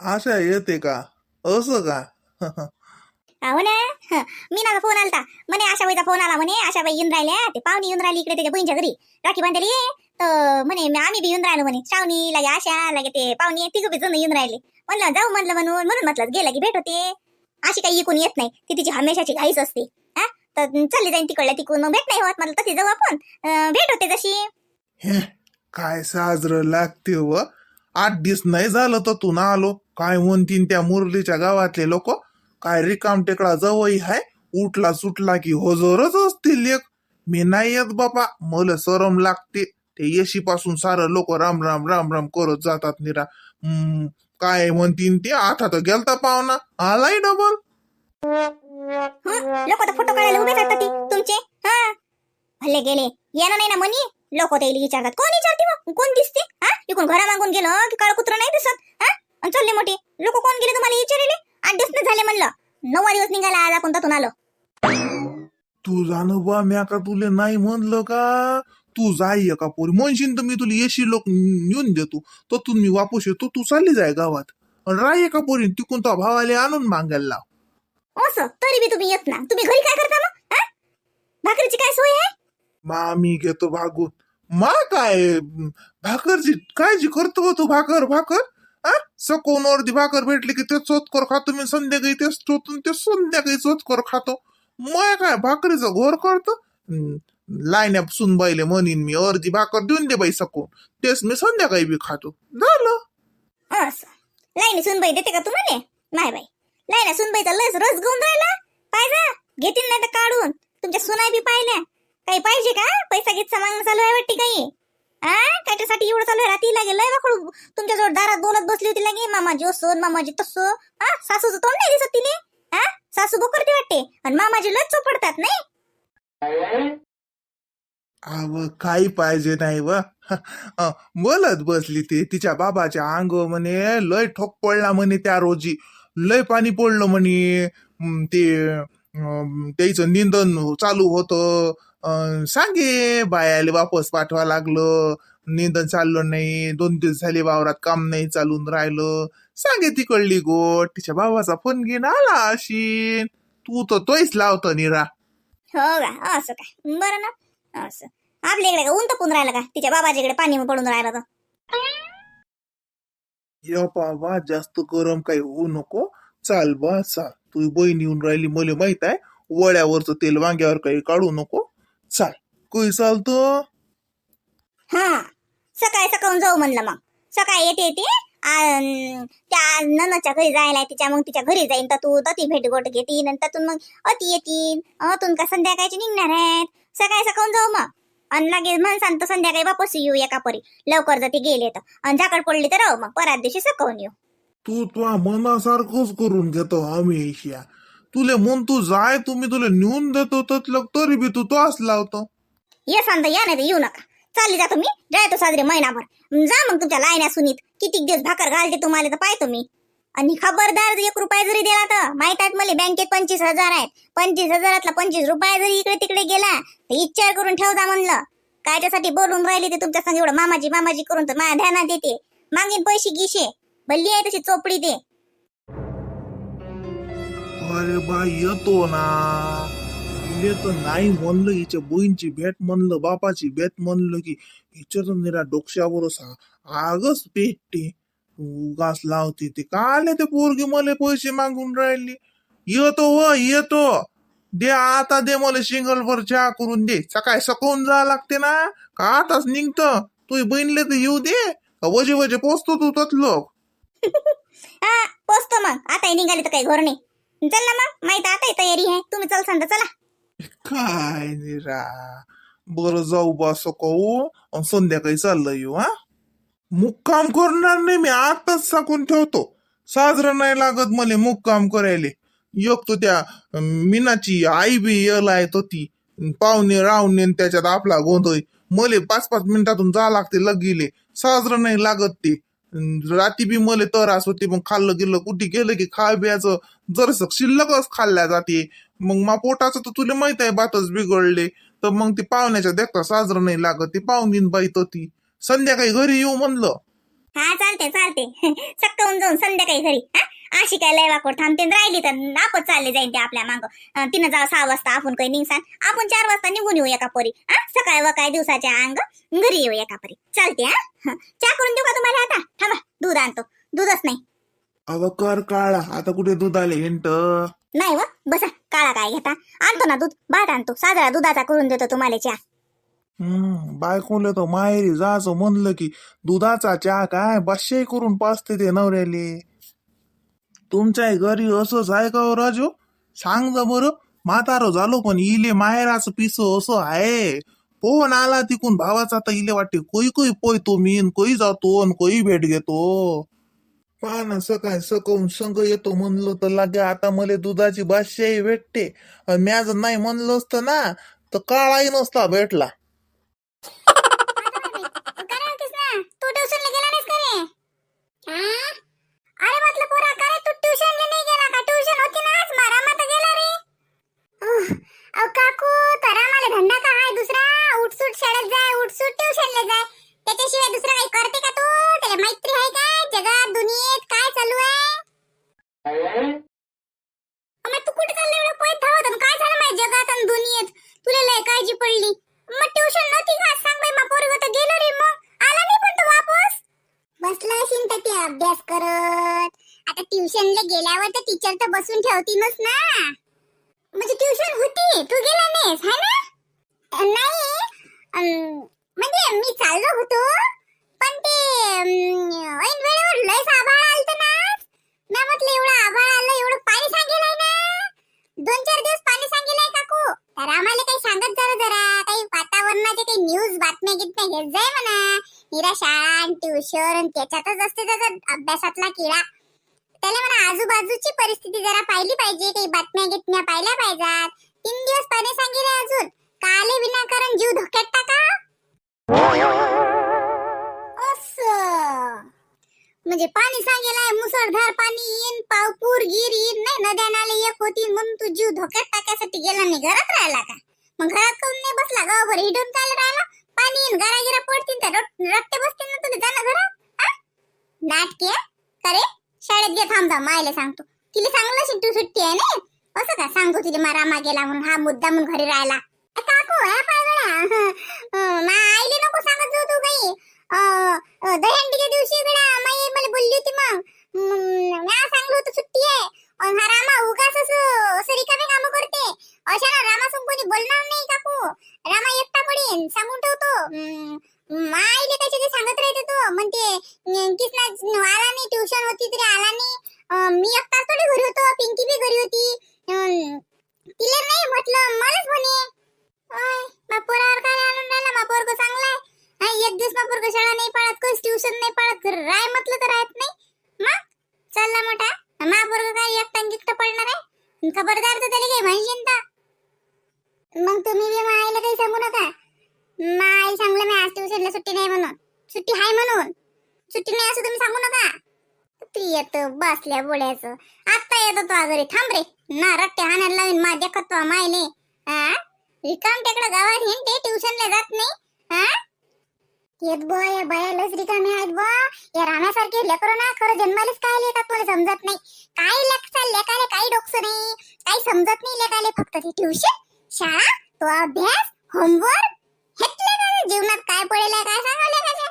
आशा येते का? असं का? हो ना. हं, मीनाचा फोन आलता. म्हणे आशाबाईचा फोन आला म्हणे. आशाबाई येऊन राहिल्या. ते पाहुणे येऊन राहिली इकडे त्याच्या बहिणीच्या घरी. राखी बांधली. तर म्हणे मी- आम्ही बी येऊन राहिलो म्हणे. श्रावणी लागे आशा लागे ते पाहुणे तिघ बी जण येऊन राहिले. म्हणलं जाऊ म्हणलं म्हणून. म्हणून म्हटलं गेला की भेट होते अशी काही इकून येत नाही. ती तिची हमेशाची घाईच असते. हा? तर चालली जाईन तिकडल्या तिकून. मग भेट नाही होत. म्हटलं तशी जाऊ आपण. अं, भेट होते जशी. काय साजरं लागते व. आठ दिस नाही झालं तर तू ना आलो काय म्हणतीन त्या मुरलीच्या गावातले लोक? काय रिकाम टेकडा जवळ हाय? उठला सुटला की होजोरच असतील लेख मी नाही येत बापा. मला सरम लागते. ते येशी पासून सारं लोक राम राम राम राम करत जातात निरा. काय म्हणतीन ते? आता तर गेलता पाहुणा. आलाय डबल लोक तर फोटो काढायला उभे राहतात ती तुमचे. हा? भले गेले. येणं नाही ना मनी? लोक त्याला विचारतात कोण विचारते मग? कोण दिसते? हा? इकडून घरा मागून गेलो की काळ कुत्र नाही दिसत? हा? आणि चालले मोठे. लोक कोण गेले तुम्हाला विचारले? आठ दिवस नाही झाले म्हणलं. नववा दिवस निघाला आज आपण तथून आलो. तू जाणं बा म्या का तुले नाही म्हणलं का? तू जाय का पोरी. म्हणशील तर मी तुला येशी लोक नेऊन देतो. तर तू मी वापस येतो. तू चालली जाय गावात. राय का पोरी तिकून तो भावाले आणून मागायला लाव. असं? तरी बी तुम्ही येत ना. तुम्ही घरी काय करता मग? भाकरीची काय सोय आहे? मा मी घेतो भागून. मा काय भाकरची काळजी करतो हो तू भाकर भाकर. हा? सकून अर्धी भाकर भेटली की ते चोतकोर खातो मी संध्याकाळी तेच चोतून ते संध्याकाळी चोतकोर खातो. मग काय भाकरीचं घोर करतो? हम्म, लाईन्या सुनबाईले म्हणीन मी अर्धी भाकर देऊन दे बाई सकून. तेच मी संध्याकाळी बी खातो. झालं. असं. लाईनी सुनबाई देते का तुम्हाला? नाही बाई. लाईना सुनबाईचा लस रस घेऊन राहिला. पाहिजे घेतील नाही तर काढून. तुमच्या सुनाई बी पाहिल्या. काही पाहिजे का? पैसा घेत मागणं चालू आहे वाटते काही? आ? त्याच्यासाठी एवढं चालू आहे. रात्री लागेल. लय वाकडू तुमच्या जवळ दारात बोलत बसली होती लागे. मामाजी असो मामाजी तसो. हा सासूचं तोंड नाही दिसत तिने? हा सासू बोकरती वाटते. आणि मामाजी लच चोपडतात नाही? अव काही पाहिजे नाही व. बोलत बसली ती. तिच्या बाबाच्या अंग म्हणे लय ठोक पडला म्हणे त्या रोजी. लय पाणी पडलं म्हणे. ते अं, त्याचं निंदन चालू होतं. सांगे बायाले वापस पाठवा लागलं. निंदन चाललं नाही. दोन दिवस झाले वावरात काम नाही चालून राहिलं. सांगे तिकडली गोट. तिच्या बाबाचा फोन घेऊन आला अशी तू तर तोच लावतो निरा. हो का? असं काय? बरं ना. असं. आपल्या इकडे का? ऊन तपून राहिलं का? तिच्या बाबाच्या इकडे पाणी पडून राहिलं तर. या बाबा जास्त गरम काही होऊ नको. चाल बा चाल. तू बहीण येऊन राहिली मला माहीत आहे. वड्यावरचं तेल वांग्यावर काही काढू नको. चाल काही चालतो हा सकाळी सकाळून जाऊ म्हणलं मग. सकाळी येते येते. त्या ननच्या घरी जायला तिच्या मग तिच्या घरी जाईन. तर तू ती भेट गोट घेतीन आणि त्यातून मग अति येतील अतून का संध्याकाळची निघणार आहेत? सकाळी सकाळून जाऊ मग. आणि लगेच म्हणसान तर संध्याकाळी वापस येऊ एका परी. लवकर जर ती गेले तर. आणि झाकड पडली तर राहू मग. परात दिवशी सकाळून येऊ. तू तुझ्या मनासारखंच करून घेतो आम्ही तुले तुले तू जाय तुम्ही तुला नेऊन देतो ततलं तरी बी तू तो असला होतो. ये सांगता या नाही तर येऊ नका. चालली जा मी जायतो साजरे महिनाभर. जा मग तुमच्या लायण्या सुनीत. किती दिवस भाकर घालते तुम्हाला तर पाहतो मी. आणि खबरदार एक रुपया जरी दिला तर माहीत आहेत मला बँकेत पंचवीस हजार आहेत. पंचवीस हजारातला पंचवीस रुपया जरी इकडे तिकडे गेला तर विचार करून ठेवता म्हणलं. कायच्यासाठी बोलून राहिले ते तुमच्या संग एवढं मामाजी मामाजी करून तर माझ्या ध्यानात येते. मागीन पैसे गिशे भल्ली आहे तशी चोपडी ते. अरे बा येतो ना. येतो तर नाही म्हणलं हिच्या बहीणची भेट म्हणलं बापाची भेट म्हणलं की हिच्या तर निरा डोक्यावरच आगच पेटते. उगास लावते ते. काले ते पोरगी मला पैसे मागून राहिले? येतो व येतो. दे आता दे मला सिंगलवर चहा करून दे. सकाळी सकून जा लागते ना. का आताच निघत? तू बहिणले तर येऊ दे. का वजे वजे पोचतो तू तत लोक पोचतो मग. आता निघाली तर काही घर नाही. चल ना मग माहीत आता तयारी आहे. तुम्ही चल सांगा चला. काय निरा बरं जाऊ बा सकाळू संध्याकाळी चाललं येऊ हा? मुक्काम करणार नाही मी आताच साकून ठेवतो. साजरं नाही लागत मला मुक्काम करायले. एक तो त्या मीनाची आई बी येलाय तो ती पाहुणे रावणे त्याच्यात आपला गोंधळ. मले पाच पाच मिनिटातून जा लागते लगिले. साजरं नाही लागत ते. राती बी मले तरास होते मग खाल्लं गेलं कुठे गेलं की खा बियाचं? जरस शिल्लकच खाल्ल्या जाते. मग मा पोटाचं तर तुला माहीत आहे बातच बिघडले. तर मग ती पाहुण्याच्या देखता साजरं नाही लागत ती पाहुणीन बाई तो ती संध्याकाळी घरी येऊ म्हणलं. हा चालते चालते सक्काहून जाऊन संध्याकाळी घरी हा? अशी काय लय वाकोड थांबते राहिली तर आपण चालले जाईन ते आपल्या माग. तिनं जाऊ सहा वाजता आपण काही निघसान आपण चार वाजता निघून येऊ एका परी. हा सकाळ व काय दिवसाच्या अंग घरी येऊ एका परी. चालते हा. चहा करून देऊ का तुम्हाला आता? थांबा दूध आणतो. दूधच नाही. अव कर काळा आता कुठे दूध आले हिंट? नाही व बसा काळा काय घेता? आणतो ना दूध भात आणतो. साजरा दुधाचा करून देतो तुम्हाला चहा. हम्म बायकोले तर माहेरी जायचं म्हणलं की दुधाचा चहा काय बश्याही करून पाचते ते नवऱ्याले? तुमच्या घरी असंच आहे का हो राजू? सांग जा बरं. म्हातारो झालो पण इले माहेराचं पिसो असं आहे. फोन आला तिकून? भावाचा तर इले वाटते. कोई कोई पोयतो मी मीन कोई जातो न कोई भेट घेतो. पहा ना सकवून संग येतो म्हणलं तर लागे आता मला दुधाची बादशाही भेटते. आणि नाही म्हणलं असतं ना तर काळाही नसता भेटला काय होतीस ना तू ट्युशनला गेला नाहीस का रे हा? अरे म्हटलं पोरा का रे तू ट्युशनला नाही गेला का ट्युशन होती ना आज मारा माता गेला रे उह, अहो काकू तर आम्हाला धंदा का आहे दुसरा उठसूट शाळेत जाय उठसूट ट्युशनला जाय त्याच्याशिवाय दुसरं काही करते का तू त्याला मैत्री आहे काय जगात दुनियेत काय चालू आहे मग तू कुठे चालला एवढं पळत धावत आणि काय झालं माझ्या जगात आणि दुनियेत? तुला लय काळजी पडली. मग ट्युशन नव्हती का? सांग बाई मग पोरग तर गेलो रे मग. आला नाही पण तो वापस? बसला असेल तर ते अभ्यास करत. आता ट्युशनला गेल्यावर तर टीचर तर बसून ठेवतीनच ना. म्हणजे ट्युशन होती. तू गेला नाहीस है ना? नाही. म्हणजे मी चाललो होतो. पण ते अम, ऐन वेळेवर लय आभाळ आलत ना मी म्हटलं एवढं आभाळ आलं एवढं पाणी सांगेल आहे ना दोन चार दिवस पाणी सांगेल आहे काकू तर आम्हाला काही सांगत जरा जरा काही वातावरणाचे काही न्यूज बातम्या घेत नाही घेत जाय म्हणा निरा शाळा आणि त्याच्यातच असते त्याचा अभ्यासातला किडा. त्याला म्हणा आजूबाजूची परिस्थिती जरा पाहिली पाहिजे काही बातम्या गितम्या पाहिल्या पाहिजेत. तीन दिवस पाणी सांगितले अजून. काले विनाकारण जीव धोक्यात टाका. म्हणजे पाणी सांगेलाय मुसळधार पाणी येईन पावपूर गिर येईन. नाही नद्या नाले एक होतील म्हणून तू जीव धोक्यात टाकायसाठी गेला नाही घरात राहिला का? मग घरात काऊन नाही बसला? गावभर हिडून काय राहिला? पाणी येईन गिरा पडतील तर रट- रट्टे बसतील ना तुला जाणं घरा नाटके करे शाळेत घे थांब जा मायला सांगतो. तिला चांगलं शिट्टू सुट्टी आहे ना? असं का? सांगतो तिला मारा मा गेला म्हणून हा मुद्दा म्हणून घरी राहिला. काकू हा. पागळ्या मा आईले नको सांगत जाऊ तू काही. दहंडीच्या दिवशी गडा माई मला बोलली होती मग. म, म्या सांगलो होतं सुट्टी आहे. हा रामा उगाच असं असं रिकामे काम करते. अशा ना रामा कोणी बोलणार नाही काकू. रामा एकटा पडेन सांगून ठेवतो. म, माईले ते सांगत राहते तो? म्हणते किसना आला नाही ट्युशन होती तरी आला नाही. मी एकटाच थोडी घरी होतो पिंकी बी घरी होती. तिला नाही म्हटलं मलाच म्हणे. बापोरावर काय आणून राहिला बापोर चांगला आहे एक दिवस बापोर शाळा नाही पाळत कोणीच ट्युशन नाही पाळत. घरी राय म्हटलं तर राहत नाही. मग? चालला मोठा. मा काय एकटा गिफ्ट पडणार आहे? खबरदार तर त्याला काही म्हणशील मग तुम्ही बी माईला काही सांगू नका. नाही सांगलं मी आज ट्युशनला सुट्टी नाही म्हणून. सुट्टी आहे म्हणून. सुट्टी नाही असं तुम्ही सांगू नका. ती येत बसल्या बोलायचं आता येतो तो घरी थांब रे. ना रट्टे हाणायला लावीन मा देखत मायले. हा रिकाम टेकडं गावात हिंडते ट्युशनला जात नाही. हा येत बो या बाया रिकामे आहेत बो या रामासारखे लेकर ना खरं जन्मालाच काय लिहितात तुला समजत नाही. काय लेखा लेकाले काही डोकस नाही. काही समजत नाही लेकाले फक्त ते ट्युशन शाळा तो अभ्यास होमवर्क हेतले जीवनात काय पडेल काय सांगा लेकाचे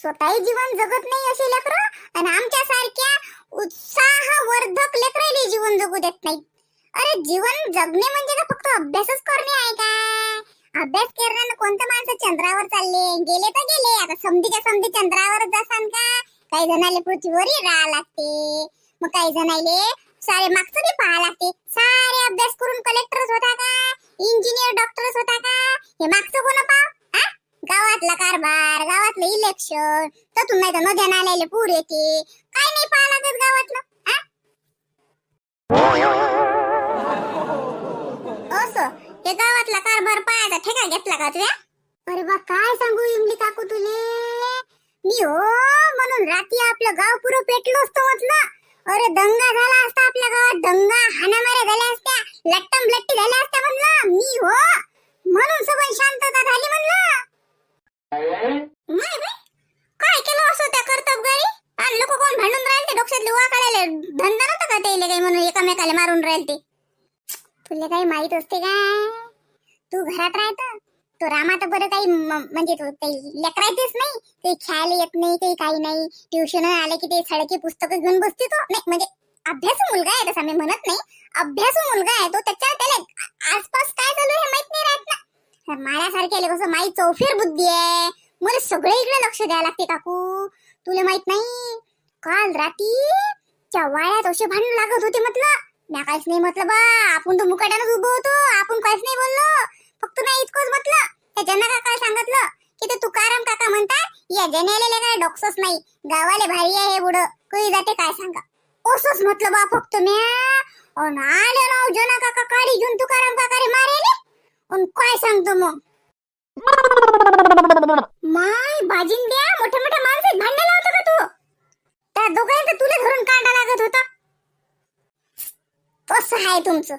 स्वतःही जीवन जगत नाही असे लेकर आणि आमच्या सारख्या उत्साहवर्धक लेकर जीवन जगू देत नाही. अरे जीवन जगणे म्हणजे फक्त अभ्यासच करणे आहे का? अभ्यास करण्यानं कोणतं माणसं चंद्रावर चालले? गेले तर गेले. आता समधीच्या समधी चंद्रावर जासान का? काही जणाले पृथ्वीवरही राहा लागते. मग काही जणाले सारे मागचं बी पाहा लागते. सारे अभ्यास करून कलेक्टरच होता का? इंजिनियर डॉक्टरच होता का? हे मागचं कोण पाव? हा? गावातला कारभार गावातलं इलेक्शन तर तुम्ही तर नद्या नाल्याले पूर येते. काय नाही पाहा लागत गावातलं हा? असं. हे गावातला कारभार पाहायचा ठेका घेतला का तुझ्या अरे बा काय सांगू इमली काकू तुले? मी हो म्हणून रात्री आपलं गाव पुरं पेटलो असतो म्हटलं. अरे दंगा झाला असता आपल्या गावात. दंगा हाणामाऱ्या झाल्या असत्या. लट्टम लट्टी झाल्या असत्या म्हणलं. मी हो. म्हणून सगळी शांतता झाली म्हणलं. काय केलं असं त्या कर्तबगारी? आणि लोक कोण भांडून राहिले डोक्यातले वा काढायला धंदा नव्हता का ते काही म्हणून एकामेकाला मारून राहिले ते? तुला काही माहीत असते का तू घरात राहतं? तो रामा तर बरं काही म्हणजे तो काही लेकरायचेच नाही ते खेळायला येत नाही काही काही नाही. ट्युशन आले की ते सडकी पुस्तकं घेऊन बसते तो. नाही म्हणजे अभ्यासू मुलगा आहे तसा मी म्हणत नाही. अभ्यासू मुलगा आहे तो त्याच्या त्याला आसपास काय चालू आहे माहीत नाही राहत ना. तर कसं माई चौफेर बुद्धी आहे. मला सगळे इकडे लक्ष द्यावं लागते काकू. तुला माहीत नाही? काल रात्री त्या वाळ्यात असे भांडण लागत होते म्हटलं. मी काहीच नाही म्हटलं बा. आपण तर मुकाट्यानंच उभं होतो. आपण काहीच नाही बोललो. फक्त मी इतकंच म्हटलं. त्या जना काका सांगितलं की ते तुकाराम काका म्हणतात या जनेलेले काय डॉक्सच नाही. गावाले भारी आहे हे बुडं. काही जाते काय सांगा. असंच म्हटलं बा फक्त मी अन आले ना हो जना काका काढी घेऊन तुकाराम काका रे मारेले. अन काय सांगतो मग? माय बाजीन द्या मोठ्या मोठ्या माणसात भांडण लावतो का तू? त्या दोघांचं तुला धरून काढा लागत होता. कसं आहे तुमचं.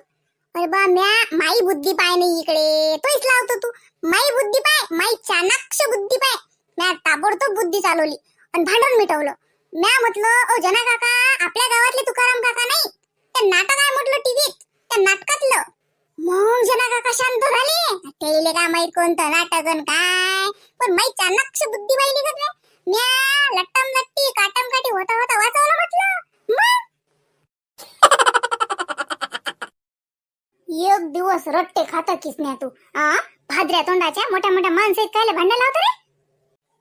अरे बा म्या माई बुद्धी पाय नाही इकडे. तोच लावतो तू. माई बुद्धी पाय माई चाणाक्ष बुद्धी पाय. म्या ताबडतोब बुद्धी चालवली आणि भांडण मिटवलं. म्या म्हटलं ओ जना काका आपल्या गावातले तुकाराम काका नाही? ते नाटक आहे म्हटलं टीव्हीत. त्या नाटकातलं. मग जना काका शांत झाले. त्याले का माहीत कोणतं नाटक काय? पण माई चाणाक्ष बुद्धी पाहिली का म्या लट्टम लट्टी काटम काटी होता होता वाचवलं म्हटलं मग एक दिवस रट्टे खाता किसण्या तू? आ? भाद्र्या तोंडाच्या मोठ्या मोठ्या माणसं कायला भांडण लावतो रे?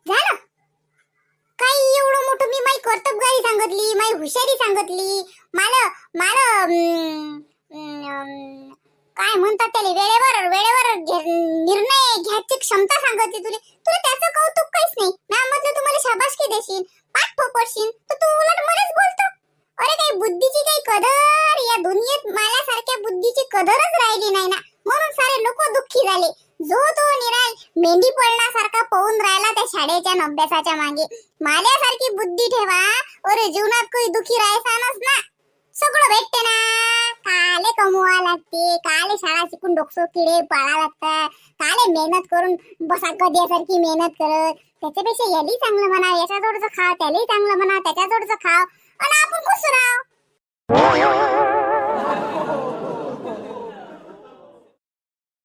झालं काही एवढं मोठं मी माई कर्तबगारी सांगितली माई हुशारी सांगितली. मला मला काय म्हणतात त्याला वेळेवर वेळेवर निर्णय घ्यायची क्षमता सांगते तुला. तुला त्याचं कौतुक काहीच नाही. मॅम म्हटलं तू मला शाबासकी देशील पाठ फोपडशील तर तू उलट मलाच बोलतो. अरे काही बुद्धीची काही कदर? या दुनियेत माझ्यासारख्या बुद्धीची कदरच राहिली नाही ना. म्हणून सारे लोक दुःखी झाले. जो तो निराय मेंढी पळण्यासारखा पळून राहिला त्या शाळेच्या अभ्यासाच्या मागे. माझ्यासारखी बुद्धी ठेवा. अरे जीवनात काही दुःखी राहायचा ना. सगळं भेटते ना. काले कमवा लागते. काले शाळा शिकून डोकसो किडे पाळा लागतात काले मेहनत करून बसा कद्यासारखी मेहनत करत. त्याच्यापेक्षा याली चांगलं म्हणा याच्या जोडचं खाव त्यालाही चांगलं म्हणा त्याच्या जोडचं खाव. आणि आपण खुश राहाव